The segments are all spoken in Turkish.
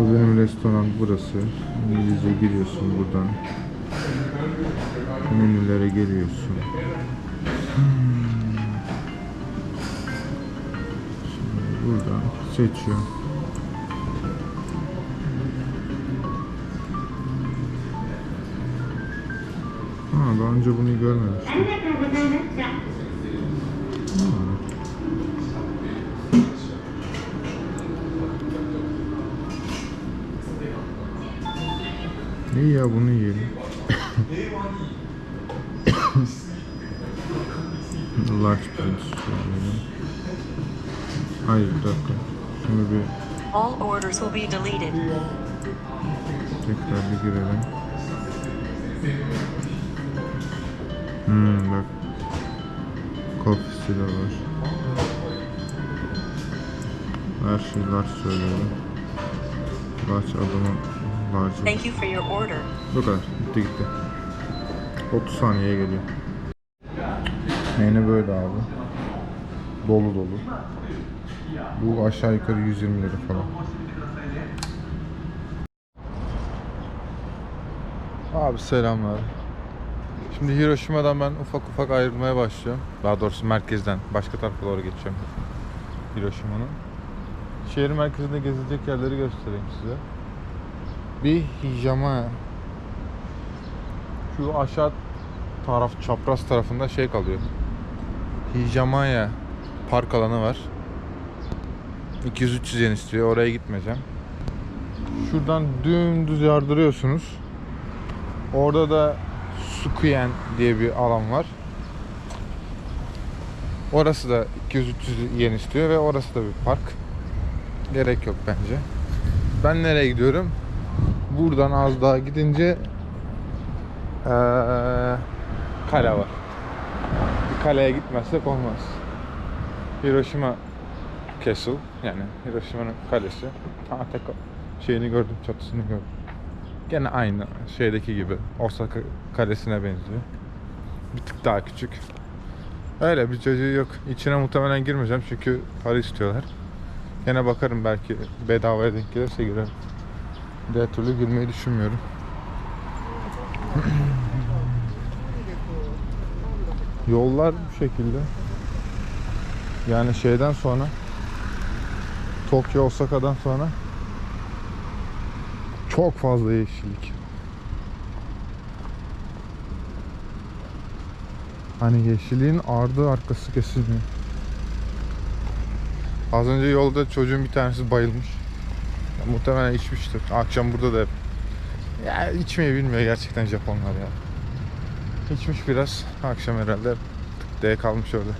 Benim restoran burası. İngilizce giriyorsun buradan. Menülere geliyorsun. Şimdi buradan seçiyorum. Ha, daha önce bunu görmemiştim. あ İyi ya bunu yiyelim. Large benim. Hayır bir dakika. Şimdi bir All orders will be deleted. tekrar bir girelim. Hmm bak. Coffee'si de var. Her şey large söylüyorum. Large adamın large. Thank you for your order. Bu kadar. Gitti gitti. 30 saniyeye geliyor. Menü böyle abi. Dolu dolu. Bu aşağı yukarı 120 lira falan. Abi selamlar. Şimdi Hiroşima'dan ben ufak ufak ayrılmaya başlıyorum. Daha doğrusu merkezden başka tarafa doğru geçeceğim. Hiroşima'nın. Şehir merkezinde gezilecek yerleri göstereyim size. Bir hijama şu aşağı taraf çapraz tarafında şey kalıyor. Hijamaya park alanı var. 200-300 yen istiyor. Oraya gitmeyeceğim. Şuradan dümdüz yardırıyorsunuz. Orada da Sukuyen diye bir alan var. Orası da 200-300 yen istiyor ve orası da bir park. Gerek yok bence. Ben nereye gidiyorum? Buradan az daha gidince eee, kale var. Bir kaleye gitmezsek olmaz. Hiroşima Castle yani Hiroşima'nın kalesi. Ha tek şeyini gördüm, çatısını gördüm. Gene aynı şeydeki gibi Osaka kalesine benziyor. Bir tık daha küçük. Öyle bir çocuğu yok. İçine muhtemelen girmeyeceğim çünkü para istiyorlar. Gene bakarım belki bedavaya denk gelirse girerim. Diğer türlü girmeyi düşünmüyorum. Yollar bu şekilde. Yani şeyden sonra Tokyo Osaka'dan sonra çok fazla yeşillik. Hani yeşilliğin ardı arkası kesilmiyor. Az önce yolda çocuğun bir tanesi bayılmış. Muhtemelen içmiştir. Akşam burada da hep. Ya içmeyi bilmiyor gerçekten Japonlar ya. İçmiş biraz. Akşam herhalde tık diye kalmış orada.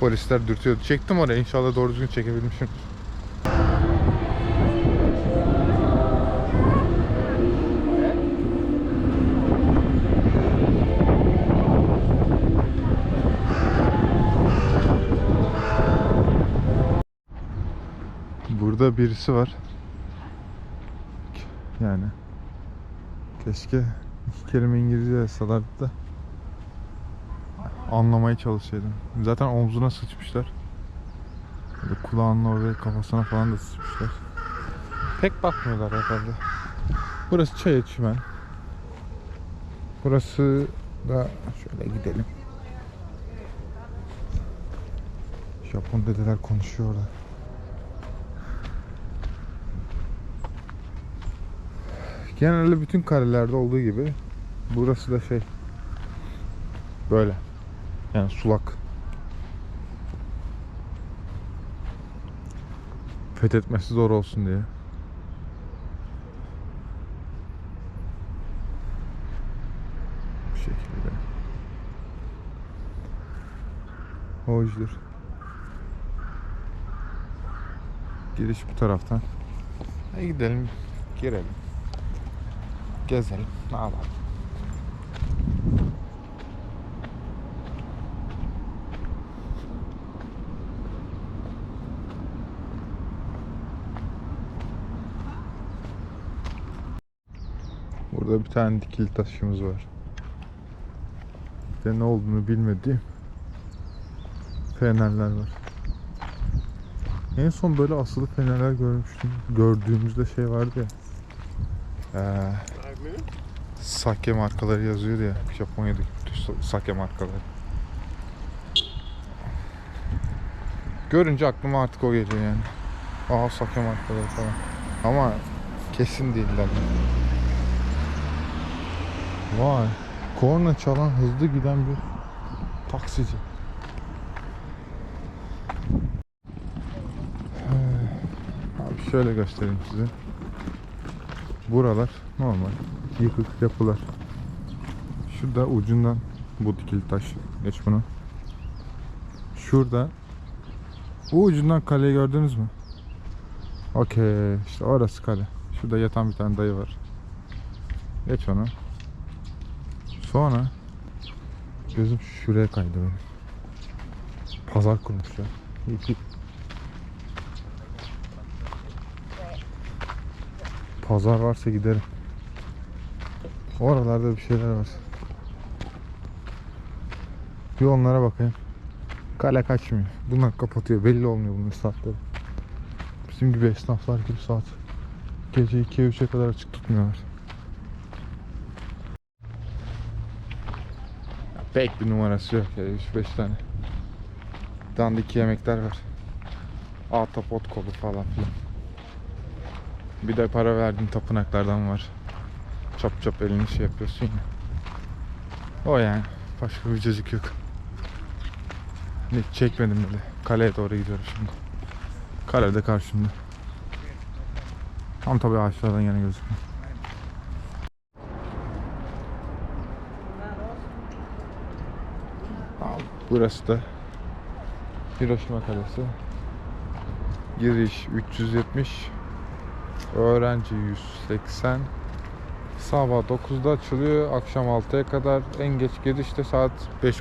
Polisler dürtüyordu. Çektim oraya. İnşallah doğru düzgün çekebilmişim. Burada birisi var. Yani keşke iki kelime İngilizce yazsalardı da anlamaya çalışsaydım. Zaten omzuna sıçmışlar. Böyle kulağına ve kafasına falan da sıçmışlar. Pek bakmıyorlar herhalde. Burası çay içmen. Burası da şöyle gidelim. Japon dedeler konuşuyor orada. Genelde bütün karelerde olduğu gibi burası da şey böyle yani sulak fethetmesi zor olsun diye. Bu şekilde. Hoşdur. Giriş bu taraftan. Hadi gidelim, girelim. Gezelim. Ne yapalım? Burada bir tane dikili taşımız var. De ne olduğunu bilmediğim fenerler var. En son böyle asılı fenerler görmüştüm. Gördüğümüzde şey vardı ya. Ee, sake markaları yazıyordu ya. Japonya'daki bütün sa- sake markaları. Görünce aklıma artık o geliyor yani. Aa sake markaları falan. Ama kesin değiller. Vay. Korna çalan hızlı giden bir taksici. Abi şöyle göstereyim size. Buralar normal yıkık yapılar. Şurada ucundan bu dikili taş. Geç bunu. Şurada bu ucundan kaleyi gördünüz mü? Okey işte orası kale. Şurada yatan bir tane dayı var. Geç onu. Sonra gözüm şuraya kaydı benim. Pazar kurmuşlar. İki, Pazar varsa giderim. Oralarda bir şeyler var. Bir onlara bakayım. Kale kaçmıyor. Bunlar kapatıyor. Belli olmuyor bunun saatleri. Bizim gibi esnaflar gibi saat. Gece 2'ye 3'e kadar açık tutmuyorlar. Pek bir numarası yok ya 3-5 tane. Dandik yemekler var. Ahtapot kolu falan filan. Bir de para verdiğin tapınaklardan var. Çap çap elini şey yapıyorsun ya. O yani. Başka bir cacık yok. Hiç çekmedim bile. Kaleye doğru gidiyorum şimdi. Kale de karşımda. Ama tabii ağaçlardan yana gözüküyor. Burası da Hiroşima Kalesi. Giriş 370 Öğrenci 180 Sabah 9'da açılıyor Akşam 6'ya kadar. En geç giriş de saat 5.30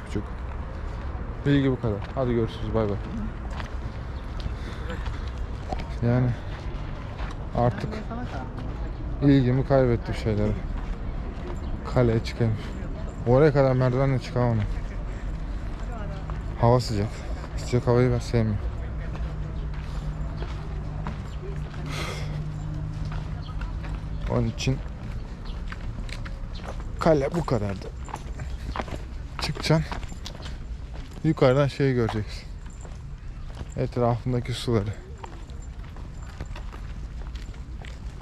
Bilgi bu kadar. Hadi görüşürüz bay bay. Yani Artık ilgimi kaybettim şeylere. Kaleye çıkayım. Oraya kadar merdivenle çıkamam. Hava sıcak. Sıcak havayı ben sevmiyorum Onun için kale bu kadardı. Çıkacaksın. Yukarıdan şeyi göreceksin. Etrafındaki suları.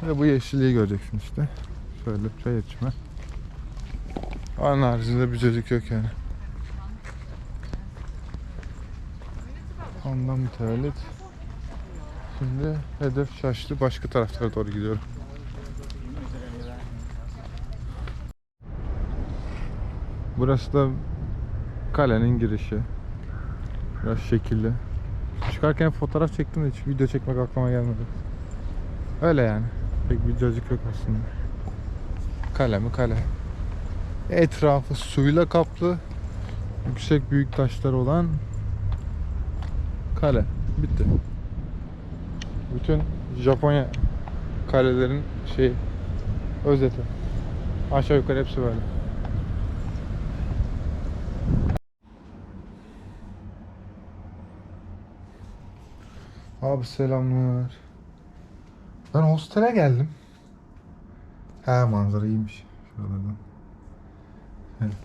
Ve bu yeşilliği göreceksin işte. Şöyle çay içme. Onun haricinde bir çocuk yok yani. Ondan mütevellit. Şimdi hedef şaştı. Başka taraflara doğru gidiyorum. Burası da kalenin girişi. Biraz şekilli. Çıkarken fotoğraf çektim de hiç video çekmek aklıma gelmedi. Öyle yani. Pek cacık yok aslında. Kale mi kale. Etrafı suyla kaplı. Yüksek büyük taşlar olan kale. Bitti. Bütün Japonya kalelerin şey özeti. Aşağı yukarı hepsi böyle. Abi selamlar. Ben hostele geldim. Ha manzara iyiymiş. Şuralardan.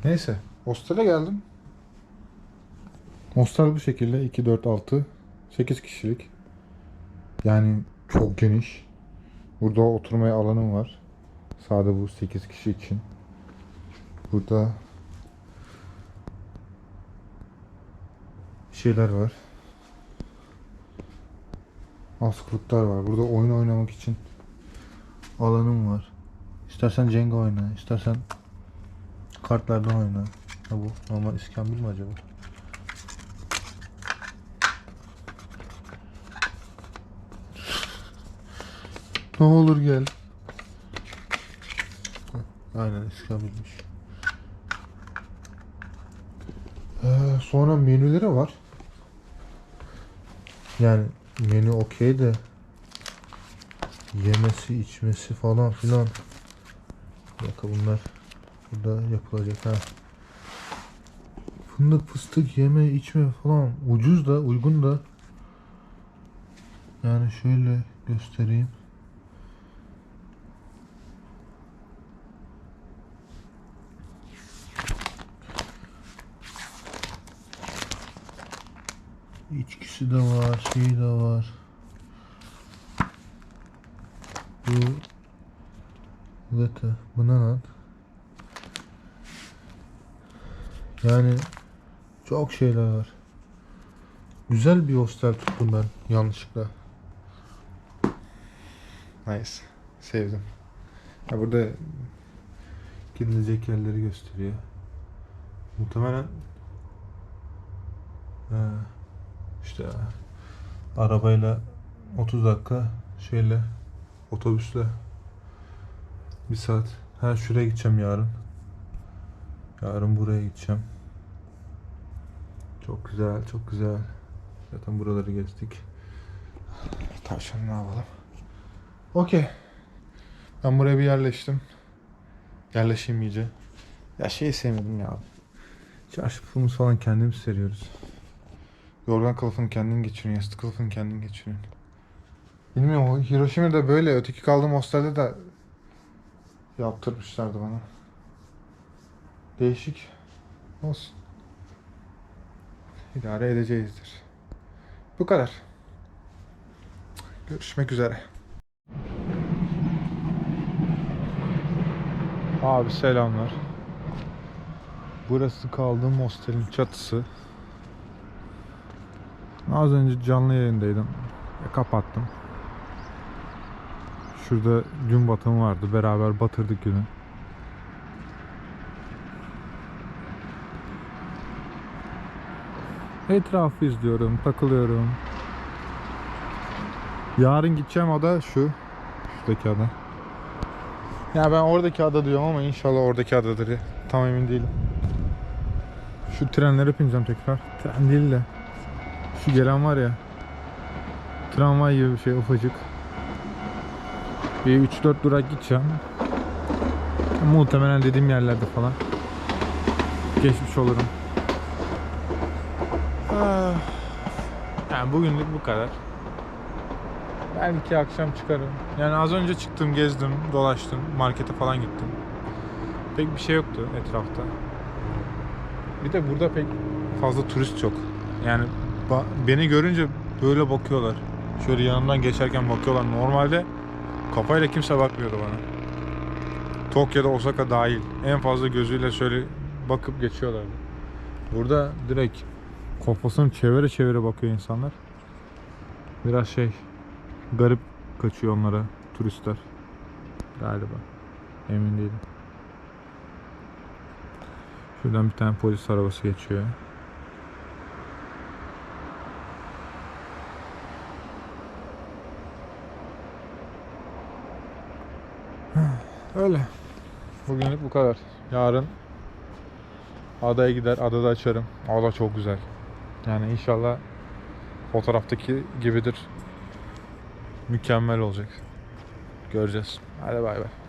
Neyse. Hostele geldim. Hostel bu şekilde 2, 4, 6, 8 kişilik. Yani çok geniş. Burada oturmaya alanım var. Sade bu 8 kişi için. Burada şeyler var. Askılıklar var. Burada oyun oynamak için alanım var. İstersen Jenga oyna, istersen kartlardan oyna. Ha bu normal iskambil mi acaba? Ne olur gel. Aynen iskambilmiş. Ee, sonra menüleri var. Yani menü okey de yemesi içmesi falan filan. Dakika bunlar burada yapılacak ha. Fındık fıstık yeme içme falan ucuz da uygun da Yani şöyle göstereyim. İçkisi de var, şey de var. Bu Zete, bu ne lan? Yani çok şeyler var. Güzel bir hostel tuttum ben yanlışlıkla. Nice. Sevdim. Ya burada gidilecek yerleri gösteriyor. Muhtemelen He, işte arabayla 30 dakika şeyle otobüsle bir saat. Ha şuraya gideceğim yarın. Yarın buraya gideceğim. Çok güzel, çok güzel. Zaten buraları gezdik. Tavşan ne yapalım? Okey. Ben buraya bir yerleştim. Yerleşeyim iyice. Ya şeyi sevmedim ya. Çarşı pulumuz falan kendimiz seriyoruz. Yorgan kılıfını kendin geçiriyorsun. Yastık kılıfını kendin geçiriyorsun. Bilmiyorum o Hiroşima'da böyle. Öteki kaldığım hostelde de yaptırmışlardı bana. Değişik. Olsun. İdare edeceğizdir. Bu kadar. Görüşmek üzere. Abi selamlar. Burası kaldığım hostelin çatısı. Az önce canlı yayındaydım. E, kapattım. Şurada gün batımı vardı. Beraber batırdık günü. Etrafı izliyorum, takılıyorum. Yarın gideceğim ada şu. Şuradaki ada. Ya ben oradaki ada diyorum ama inşallah oradaki adadır. Tam emin değilim. Şu trenlere bineceğim tekrar. Tren değil de. Şu gelen var ya. Tramvay gibi bir şey ufacık. Bir 3-4 durak gideceğim. Muhtemelen dediğim yerlerde falan. Geçmiş olurum. Ah. Yani bugünlük bu kadar. Belki akşam çıkarım. Yani az önce çıktım, gezdim, dolaştım, markete falan gittim. Pek bir şey yoktu etrafta. Bir de burada pek fazla turist yok. Yani ba- beni görünce böyle bakıyorlar. Şöyle yanımdan geçerken bakıyorlar. Normalde kafayla kimse bakmıyordu bana. Tokyo'da Osaka dahil. En fazla gözüyle şöyle bakıp geçiyorlardı. Burada direkt kafasını çevire çevire bakıyor insanlar. Biraz şey garip kaçıyor onlara turistler. Galiba. Emin değilim. Şuradan bir tane polis arabası geçiyor. Öyle. Bugünlük bu kadar. Yarın adaya gider, adada açarım. Ada çok güzel. Yani inşallah fotoğraftaki gibidir. Mükemmel olacak. Göreceğiz. Hadi bay bay.